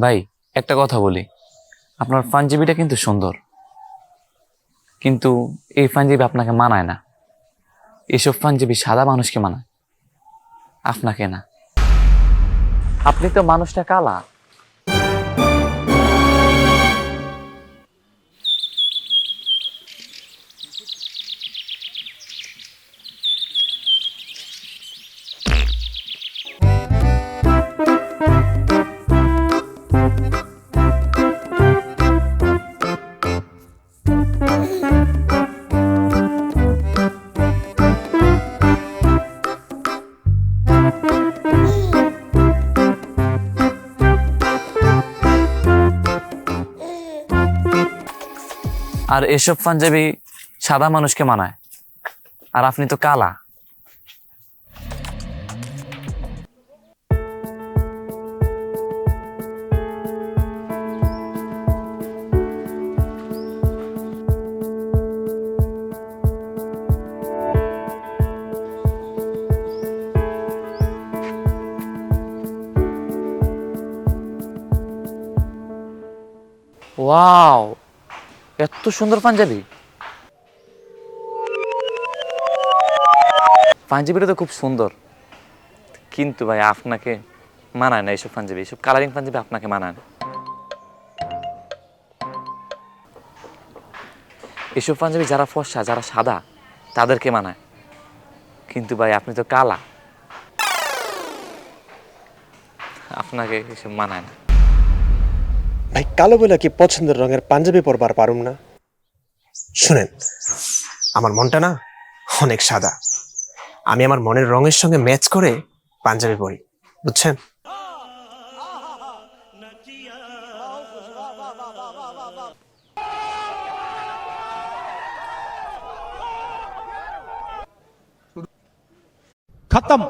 ভাই, একটা কথা বলি। আপনার পাঞ্জাবিটা কিন্তু সুন্দর। কিন্তু এই পাঞ্জাবি আপনাকে মানায় না। এসব পাঞ্জাবি সাদা মানুষকে মানায়। আপনাকে না। আপনি তো মানুষটা কালা। আর এসব পাঞ্জাবি সাদা মানুষকে মানায়। আর আপনি তো কালা। ওয়াও। এত সুন্দর পাঞ্জাবি। পাঞ্জাবিটা তো খুব সুন্দর। কিন্তু ভাই, আপনাকে মানায় না এইসব পাঞ্জাবি। এইসব কালারিং পাঞ্জাবি আপনাকে মানায় না। এসব পাঞ্জাবি যারা ফর্সা, যারা সাদা, তাদেরকে মানায়। কিন্তু ভাই, আপনি তো কালা। আপনাকে এসব মানায় না। ভাই, কালো বলে কি পছন্দের রঙের পাঞ্জাবি পরবার পারুম না? শুনেন, আমার মনটা না অনেক সাদা। আমি আমার মনের রঙের সঙ্গে ম্যাচ করে পাঞ্জাবি পরি, বুঝছেন? খতম।